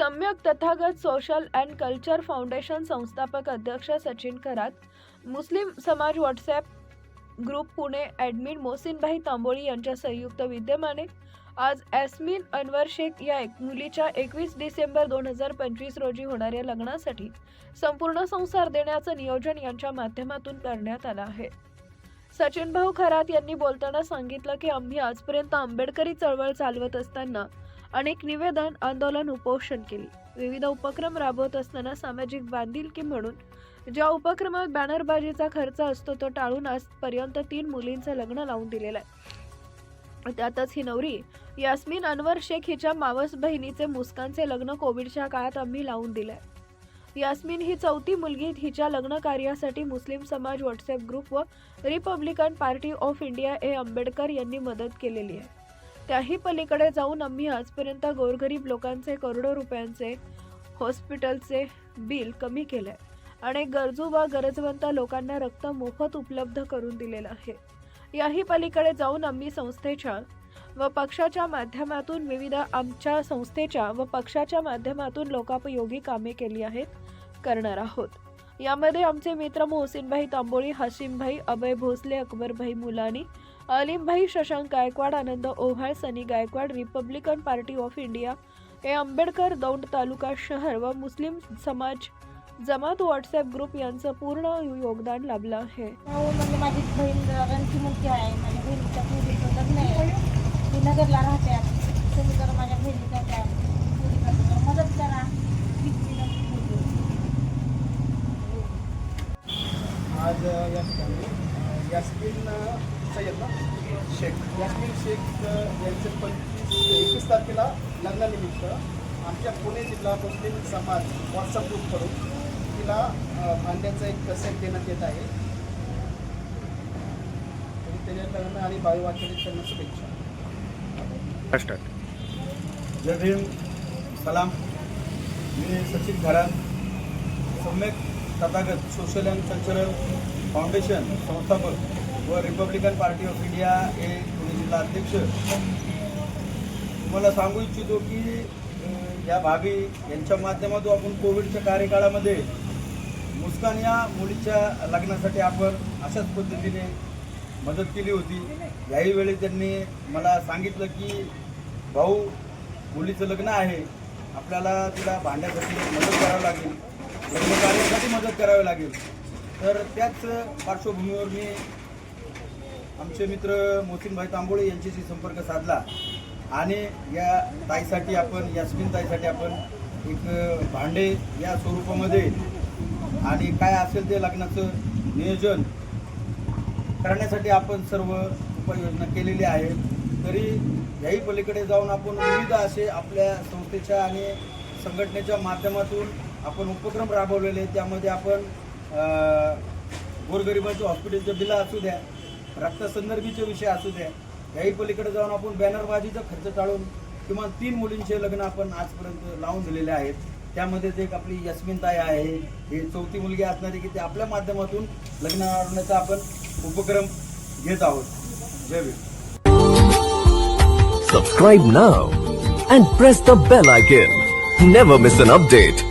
Samyak Tathagat social and culture foundation संस्थापक अध्यक्ष सचिन खरात मुस्लिम समाज WhatsApp group Pune admin Mosinbhai Tamboli यांच्या संयुक्त विद्यमाने आज ॲस्मिन अनवर शेख या एक मुलीच्या एकवीस डिसेंबर दोन हजार पंचवीस रोजी होणाऱ्या लग्नासाठी संपूर्ण संसार देण्याचं नियोजन यांच्या माध्यमातून करण्यात आलं आहे. सचिन भाऊ खरात यांनी बोलताना सांगितलं की आम्ही आजपर्यंत आंबेडकरी चळवळ चालवत असताना अनेक निवेदन आंदोलन उपोषण केली. विविध उपक्रम राबवत असताना सामाजिक बांधिलकी म्हणून ज्या उपक्रमात बॅनरबाजीचा खर्च असतो तो टाळून आजपर्यंत तीन मुलींचं लग्न लावून दिलेलं आहे. त्यातच ही नवरी यास्मिन अनवर शेख हिच्या मावस बहिणीचे मुस्कानचे लग्न कोविडच्या काळात आम्ही लावून दिलंय. यास्मिन ही चौथी मुलगी हिच्या लग्न कार्यासाठी मुस्लिम समाज व्हॉट्सअप ग्रुप व Republican Party of India A Ambedkar यांनी मदत केलेली आहे. त्याही पलीकडे जाऊन आम्ही आजपर्यंत गोरगरीब लोकांचे करोडो रुपयांचे हॉस्पिटलचे बिल कमी केलंय आणि गरजू व गरजवंत लोकांना रक्त मोफत उपलब्ध करून दिलेलं आहे. याही पलीकडे जाऊन आम्ही संस्थेच्या व पक्षाच्या माध्यमातून विविध आमच्या संस्थेच्या व पक्षाच्या माध्यमातून लोकापयोगी कामे केली आहेत करणार आहोत. यामध्ये आमचे मित्र Mohsinbhai Tamboli Hasimbhai Abhay Bhosale Akbarbhai Mulani Alimbhai Shashank Gaikwad Anand Ovhal Sunny Gaikwad Republican Party of India A. Ambedkar Daund taluka शहर व मुस्लिम समाज जमात व्हॉट्सॲप ग्रुप यांचं पूर्ण योगदान लाभलं आहे. हो, म्हणजे माझी बहीण रणची मुलगी आहे माझ्या बहिणीच्या लग्न आहे मी नगरला राहते तुम्ही जर माझ्या बहिणीच्या त्या मुलीला जरा मदत करा. आज या ठिकाणी यास्मिन सय्यद ना? शेख. यास्मिन शेख यांचे पंचवीस एकवीस तारखेला लग्नानिमित्त आमच्या पुणे जिल्हा मुस्लिम समाज व्हॉट्सअप ग्रुपकडून तिला अ, भांड्याचा एक सेट देण्यात येत आहे. तरी त्याच्या लग्न आणि बायोवाक्याने त्यांना शुभेच्छा. जय भीम सलाम. मी Sachin Gharat Samyak Tathagat social and cultural foundation संस्थापक व रिपब्लिकन पार्टी ऑफ इंडिया हे पुणे जिल्हा अध्यक्ष. तुम्हाला सांगू इच्छितो की या भाभी यांच्या माध्यमातून आपण कोविडच्या कार्यकाळामध्ये मुस्कान या मुलीच्या लग्नासाठी आपण अशाच पद्धतीने मदत केली होती. याही वेळी त्यांनी मला सांगितलं की भाऊ मुलीचं लग्न आहे. आपल्याला तिला भांड्यासाठी मदत करावी लागेल. लग्न कार्यासाठी मदत करावी लागेल. तर त्याच पार्श्वभूमीवर मी आमचे मित्र मोतीनभाई तांबोळे यांच्याशी संपर्क साधला. आणि या ताईसाठी आपण यास्मिन ताईसाठी आपण एक भांडे या स्वरूपामध्ये आणि काय असेल ते लग्नाचं नियोजन करण्यासाठी आपण सर्व उपाययोजना केलेली आहे तरी याही पलीकडे जाऊन आपण विविध असे आपल्या संस्थेच्या आणि संघटनेच्या माध्यमातून आपण उपक्रम राबवलेले त्यामध्ये आपण अं, गोरगरिबांच्या हॉस्पिटलच्या बिलं असू द्या रक्तसंदर्भीचे विषय असू द्या याही पलीकडे जाऊन आपण बॅनरबाजीचा खर्च टाळून किमान तीन मुलींचे लग्न आपण आजपर्यंत लावून दिलेले आहेत. त्यामध्येच एक आपली यस्मिन ताई आहे. हे चौथी मुलगी असणारी की ते आपल्या माध्यमातून लग्न आणण्याचा आपण उपक्रम घेत आहोत. Jai Bhim. Subscribe now and press the bell icon. Never miss an update